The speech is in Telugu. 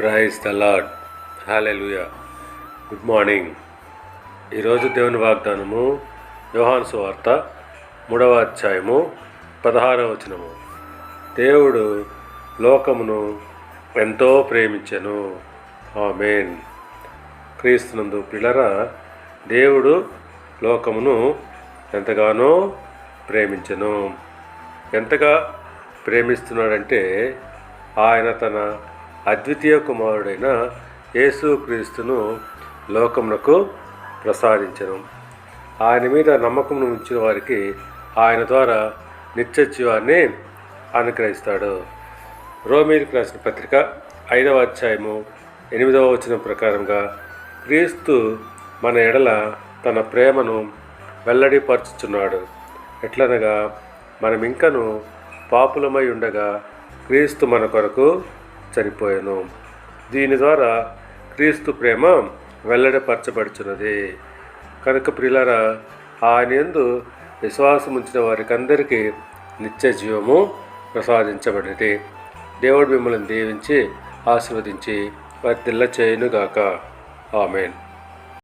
Praise the lord hallelujah good morning ఈరోజు దేవుని వాగ్దానము యోహాను సువార్త మూడవ అధ్యాయము పదహారవ వచనము. దేవుడు లోకమును ఎంతో ప్రేమించెను. ఆమేన్. క్రీస్తునందు పిల్లరా దేవుడు లోకమును ఎంతగానో ప్రేమించను. ఎంతగా ప్రేమిస్తున్నాడంటే ఆయన తన అద్వితీయ కుమారుడైన యేసుక్రీస్తును లోకమునకు ప్రసాదించను. ఆయన మీద నమ్మకం ఉంచిన వారికి ఆయన ద్వారా నిత్య జీవాన్ని అనుగ్రహిస్తాడు. రోమీలకు రాసిన పత్రిక ఐదవ అధ్యాయము ఎనిమిదవ వచనం ప్రకారంగా క్రీస్తు మన ఎడల తన ప్రేమను వెల్లడిపరుచుచున్నాడు. ఎట్లనగా మనం ఇంకను పాపులమై ఉండగా క్రీస్తు మన కొరకు చనిపోయాను. దీని ద్వారా క్రీస్తు ప్రేమ వెల్లడపరచబడుచున్నది. కనుక ప్రిలరా ఆయన ఎందు విశ్వాసం ఉంచిన వారికి అందరికీ నిత్య జీవము ప్రసాదించబడినది. దేవుడు మిమ్మల్ని దీవించి ఆశీర్వదించి వర్తిల్ల చేయునుగాక ఆమెన్.